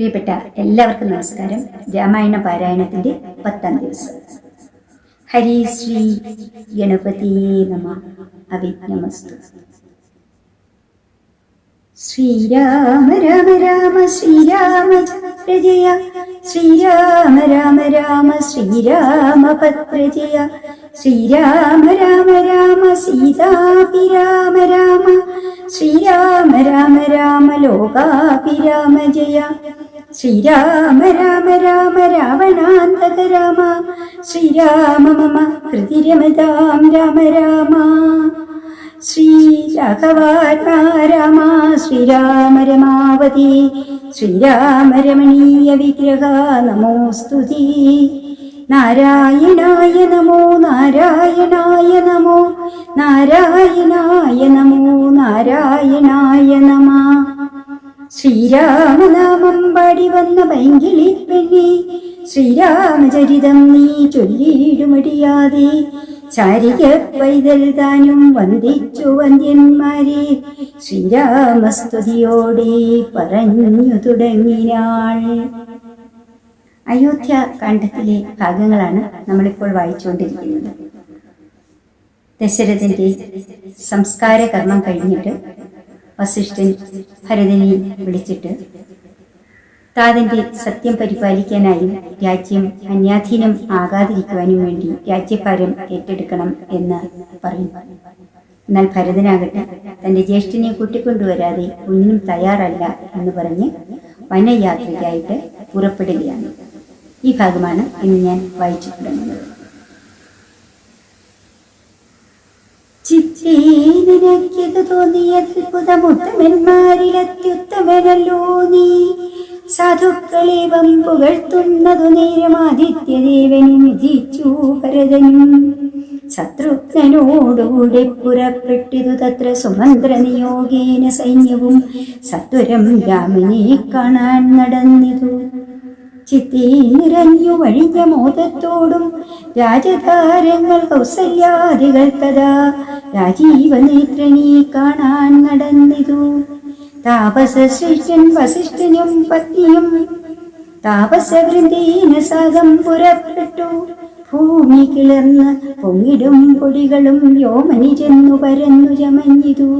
പ്രിയപ്പെട്ട എല്ലാവർക്കും നമസ്കാരം. രാമായണ പാരായണത്തിന്റെ പത്താം ദിവസം. ഹരി ശ്രീ ഗണപതി നമ. അഭിജ്ഞമസ്തു ശ്രീരാമ രാമ രാമ ശ്രീരാമ ജയ ശ്രീരാമ രാമ രാമ ശ്രീരാമ പത്രജയ ശ്രീരാമ രാമ രാമ സീതാഭിരാമ രാമ. ശ്രീരാമ രാമ രാമ ലോകാഭിരാമ ജയ. ശ്രീരാമ രാമ രാമ രാവണാന്തക രാമ. ശ്രീരാമ മമ ഹൃതിരമതാം രാമ രാമ. ശ്രീരാഘവാത്മാ രാമ. ശ്രീരാമ രമാവതി. ശ്രീരാമ രമണീയ വിഗ്രഹ. നമോസ്തുതി നാരായണായ നമോ നാരായണായ നമോ. നാരായണായ നമോ നാരായണായ നമ. ശ്രീരാമനാമം പാടി വന്ന പൈങ്കിളി പെണ്ണി. ശ്രീരാമചരിതം നീ ചൊല്ലിയിടുമടിയാതെ. ചാരിക പൈതൽ താനും വന്ദിച്ചു വന്ദ്യന്മാരെ. ശ്രീരാമസ്തുതിയോടെ പറഞ്ഞു തുടങ്ങിനാൾ. അയോധ്യ കാണ്ഡത്തിലെ ഭാഗങ്ങളാണ് നമ്മളിപ്പോൾ വായിച്ചുകൊണ്ടിരിക്കുന്നത്. ദശരഥന്റെ സംസ്കാര കർമ്മം കഴിഞ്ഞിട്ട് വസിഷ്ഠൻ ഭരതനെ വിളിച്ചിട്ട് താതന്റെ സത്യം പരിപാലിക്കാനായും രാജ്യം അന്യാധീനം ആകാതിരിക്കുവാനും വേണ്ടി രാജ്യഭാരം ഏറ്റെടുക്കണം എന്ന് പറയും എന്നാൽ ഭരതനാകട്ടെ തന്റെ ജ്യേഷ്ഠനെ കൂട്ടിക്കൊണ്ടുവരാതെ ഒന്നിനും തയ്യാറല്ല എന്ന് പറഞ്ഞ് വനയാത്രയ്ക്കായിട്ട് പുറപ്പെടുകയാണ്. ഈ ഭാഗമാണ് ഇന്ന് ഞാൻ വായിച്ചു തുടങ്ങുന്നത്. ചിത്രേ നിനക്കിത് തോന്നിയ അത്ഭുതമുത്തമന്മാരിൽ അത്യുത്തമനല്ലോ നീ. സാധുക്കളെ പുകഴ്ത്തുന്നതു നേരം ആദിത്യദേവനും വിധിച്ചു ഭരതൻ ശത്രുഘ്നോടുകൂടെ പുറപ്പെട്ടിതു തത്ര സുമന്ത്ര നിയോഗേന സൈന്യവും. സത്വരം രാമനെ കാണാൻ നടന്നിതു. ചിത്തേ നിറഞ്ഞു വഴിഞ്ഞ മോദത്തോടും രാജധാരങ്ങൾ കൗസല്യാദികൾ തഥാ രാജീവനേത്രനെ കാണാൻ നടന്നിതു. താപസശ്രേഷ്ഠൻ വസിഷ്ഠനും പത്നിയും താപസവൃന്ദീന സാഗം പുറപ്പെട്ടു ഭൂമി കിളർന്ന് പൊങ്ങിടും പൊടികളും യോമനി ചെന്നു പരന്നു ചമഞ്ഞിതു.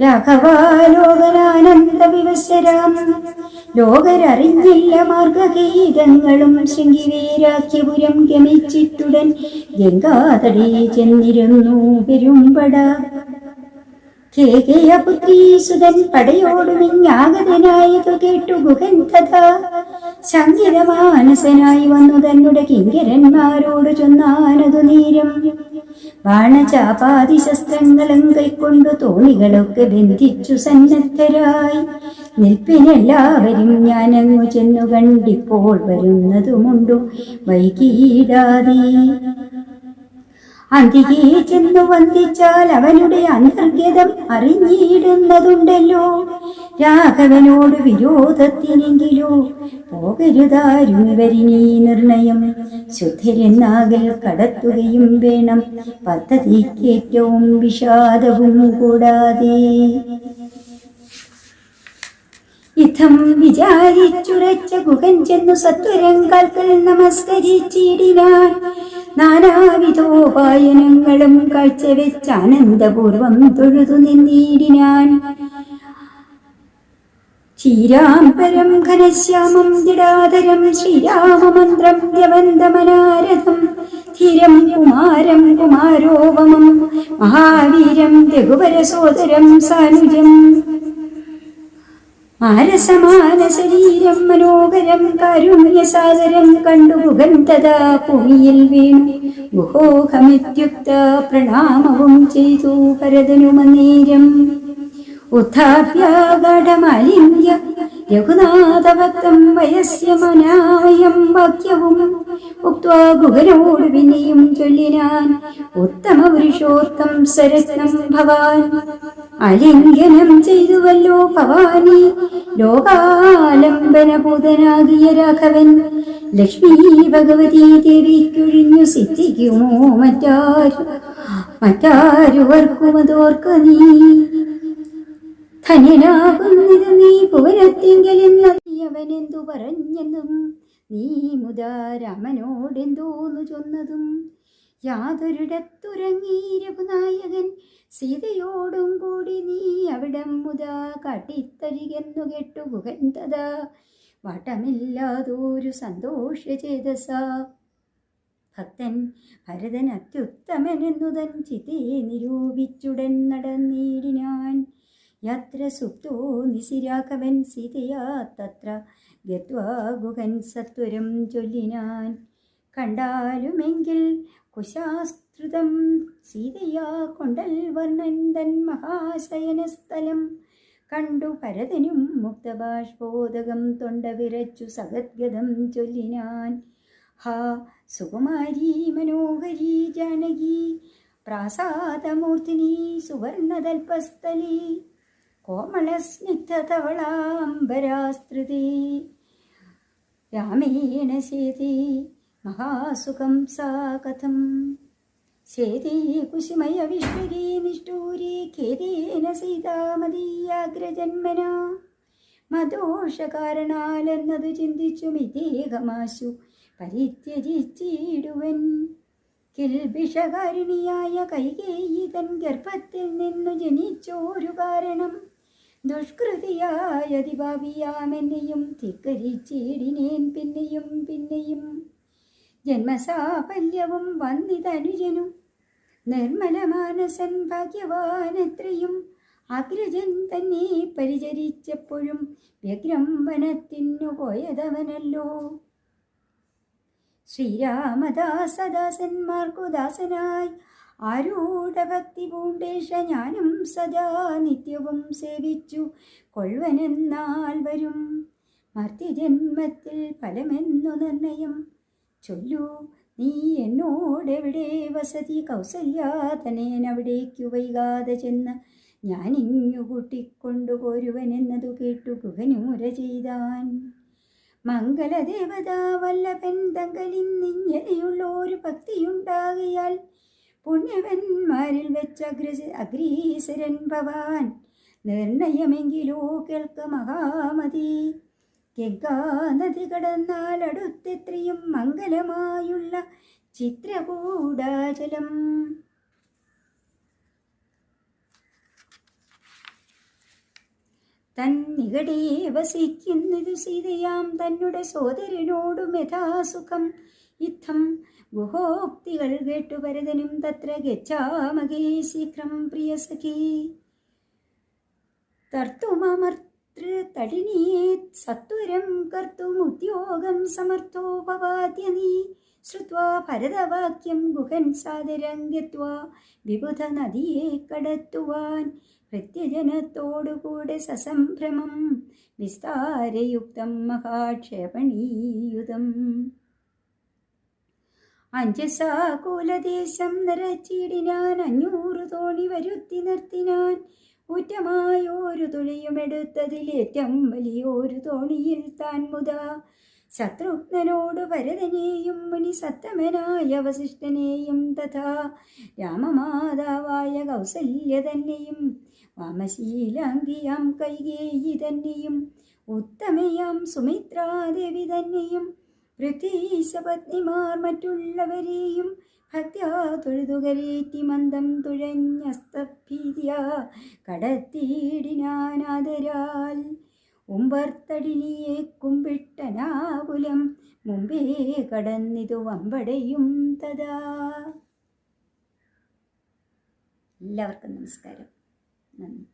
രാഘവാലോകനാനന്ദ വിവസരാം ലോകരറിഞ്ഞില്ല മാർഗഗീതങ്ങളും ശൃംഗിവേരാഖ്യപുരം ഗമിച്ചിട്ടുടൻ ഗംഗാതടേ ചെന്നിരുന്നു പെരുമ്പട. കേകയപുത്രീസുതൻ പടയോടുമിഞ്ഞാഗതനായതു കേട്ടു ഗുഹൻ തഥാ വന്നു തന്നെ കിങ്കരന്മാരോട് ചൊന്നാനതു നീരം. ബാണചാപാതി ശസ്ത്രങ്ങളും കൈക്കൊണ്ടു തോണികളൊക്കെ ബന്ധിച്ചു സന്നദ്ധരായി. നിൽപ്പിനെല്ലാവരും ഞാനങ്ങു ചെന്നു കണ്ടിപ്പോൾ വരുന്നതുമുണ്ടു വൈകിയിടാതെ അന്തികെ ചെന്നു വന്ദിച്ചാൽ അവനുടെ അന്തർഗതം അറിഞ്ഞിടുന്നതുണ്ടല്ലോ. രാഘവനോട് വിരോധത്തിനെങ്കിലോ? പോകരുതാരുവരിനി നിർണയം. ശുദ്ധരെന്നാകൽ കടത്തുകയും വേണം. പദ്ധതിക്കേറ്റവും വിഷാദവും കൂടാതെ. ഇത്തം വിചാരിച്ചുറച്ച ഗുഹൻ ചെന്നു സത്വരം കാൽക്കൽ നമസ്കരിച്ചിടിനാൻ നാനാവിധോപായനങ്ങളും കാഴ്ചവെച്ച് ആനന്ദപൂർവം തൊഴുതു നിന്നിടിനാൻ. ശ്രീരാംബരം ഘനശ്യാമം ജടാധരം ശ്രീരാമമന്ത്രം ദ്യവന്തമനാരഥം ധീരം കുമാരം കുമാരോപമം മഹാവീരം രഘുവരസോദരം സാനുജം. മാനസമാന ശരീരം മനോഹരം കാരുണ്യസാഗരം കണ്ടു ഗുഗന്ധതാ ഭൂമിയിൽ വീണു. ഗുഹോഹമിത്യുക്ത പ്രണാമവും ചെയ്തു ഭരതനുമനേരം. ഉത്ഥാപ്യാഗാഠമാലിന്യ രഘുനാഥഭക്തം വയസ്യമനായം വാക്യവും ഉക്വാ ഗുഹനോട് പിന്നെയും ചൊല്ലിനാൻ ഉത്തമ പുരുഷോത്തം സരത്നം ഭവാൻ. അലിംഗനം ചെയ്തുവല്ലോ ഭവാനി. ലോകാലംബനഭൂതനാകിയ രാഘവൻ. ലക്ഷ്മി ഭഗവതി ദേവിക്കൊഴിഞ്ഞു സിദ്ധിക്കുമോ മറ്റാരു മറ്റാരുവർക്കുമതോർക്ക നീ. ധന്യനാകുന്നത് നീ പുവനത്തിങ്കലെന്നവനെന്തു പറഞ്ഞെന്നും നീ മുതാ രാമനോടെന്തോന്നു ചൊന്നതും. യാതൊരിടത്തുറങ്ങി രഘുനായകൻ സീതയോടും കൂടി നീ അവിടം മുതാ കാട്ടിത്തരികെന്നു കേട്ടു ഗുഹൻ തഥാ സന്തോഷ ചേതസ. ഭക്തൻ ഭരതൻ അത്യുത്തമനെന്നുതൻ ചിതേ നിരൂപിച്ചുടൻ നടന്നീടിനാൻ യത്ര സുപ്തോ നിശിരാഘവൻ സീതയാ തത്ര ഗത്വാ ഗുഹൻ സത്വരം ചൊല്ലിനാൻ. കണ്ടാലുമെങ്കിൽ കുശാസ്തൃതം സീതയാ കൊണ്ടൽ വർണൻ തൻ മഹാശയനസ്ഥലം. കണ്ടു ഭരതനും മുക്തബാഷ്പോദകം തൊണ്ട വിരച്ചു സഗദ്ഗതം ചൊല്ലിനാൻ. ഹാ സുകുമാരി മനോഹരി ജാനകി പ്രാസാദമൂർത്തിനി സുവർണതൽപസ്ഥലി. കോമളസ്നിഗ്ധതവളാംബരാസ്തൃതി രാമേണ ചേതി മഹാസുഖം सा कथं കുശിമയ വിഷ്വരീ നിഷ്ഠൂരി ഖേദേന സീതാമതീയാഗ്രജന്മന. മദോഷകാരണാലെന്നതു ചിന്തിച്ചു മിതേകമാശു പരിത്യജിച്ചിടുവൻ. കിൽബിഷകാരിണിയായ കൈകേയി തൻ ഗർഭത്തിൽ നിന്നു ജനിച്ചോരു കാരണം. ദുഷ്കൃതിയായതിഭാവിയാമെന്നെയും ധിക്കരിച്ചിടിനേൻ പിന്നെയും പിന്നെയും ജന്മസാഫല്യവും വന്നിതനുജനും. നിർമ്മലമാനസൻ ഭാഗ്യവാനത്രയും അഗ്രജൻ തന്നെ പരിചരിച്ചപ്പോഴും വ്യഗ്രം വനത്തിനു പോയതവനല്ലോ. ശ്രീരാമദാസദാസന്മാർക്കു ദാസനായി. ആരൂഢഭക്തി പൂണ്ടേഷ ഞാനും സദാ നിത്യവും സേവിച്ചു. കൊള്ളുവനെന്നാൽ വരും. മർത്യജന്മത്തിൽ ഫലമെന്നു നിർണയം. ചൊല്ലൂ. നീ എന്നോട് എവിടെ വസതി കൗസല്യാതനേനവിടേക്കു വൈകാതെ ചെന്ന് ഞാനിങ്ങു കൂട്ടിക്കൊണ്ടുപോരുവനെന്നതു കേട്ടു ഗുഹനൂര ചെയ്താൻ. മംഗലദേവത വല്ലഭൻ തങ്കലിൽ നിങ്ങനെയുള്ളൊരു ഭക്തിയുണ്ടാകിയാൽ പുണ്യവന്മാരിൽ വെച്ച് അഗ്ര അഗ്രീസരൻ ഭവാൻ. നിർണയമെങ്കിലോ കേൾക്ക മഹാമതി. ഗംഗാനദി കടന്നാൽ അടുത്തെത്രയും മംഗലമായുള്ള ചിത്രകൂടാചലം. തന്നികടെ വസിക്കുന്നതു സീതയാം തന്നുടെ സോദരനോടും യഥാസുഖം. ഇത്തം ഗുഹോക്തികൾ കേട്ടു ഭരതനും തത്ര ഗച്ഛാമകേ ശീഘ്രം പ്രിയസഖി. തർത്തുമമർത്തൃ തടിനിയേ സത്വരം കർത്തും ഉദ്യോഗം സമർത്ഥോപവാദ്യനി ശ്രുത്വാ ഭരതവാക്യം ഗുഹൻ സാദരം ഗത്വാ വിബുധ നദിയെ കടത്തുവാൻ പ്രത്യജനത്തോടുകൂടെ സസംഭ്രമം വിസ്താരയുക്തം മഹാക്ഷേപണീയുതം അഞ്ചസാകൂലദേശം നിറച്ചിടിനാൻ അഞ്ഞൂറ് തോണി വരുത്തി നിർത്തിനാൻ ഊറ്റമായോരു തുളിയുമെടുത്തതിലേറ്റം വലിയൊരു തോണിയിൽ താൻ മുത. ശത്രുഘ്നോട് ഭരതനെയും മുനി സത്തമനായ വസിഷ്ഠനെയും തഥാ. രാമമാതാവായ കൗസല്യ തന്നെയും വാമശീലാംഗിയാം കൈകേയി തന്നെയും ഉത്തമയാം സുമിത്രാദേവി തന്നെയും പൃഥ്വീശപത്നിമാർ മറ്റുള്ളവരെയും ഭക്ത്യാ തൊഴുതുകരേറ്റി മന്ദം തുഴഞ്ഞസ്തഭീതിയ കടത്തിയിടിനാനാദരാൽ ഉമ്പർത്തടിനിയെ കുമ്പിട്ടനാകുലം മുമ്പേ കടന്നിതു വമ്പടയും തഥാ. എല്ലാവർക്കും നമസ്കാരം.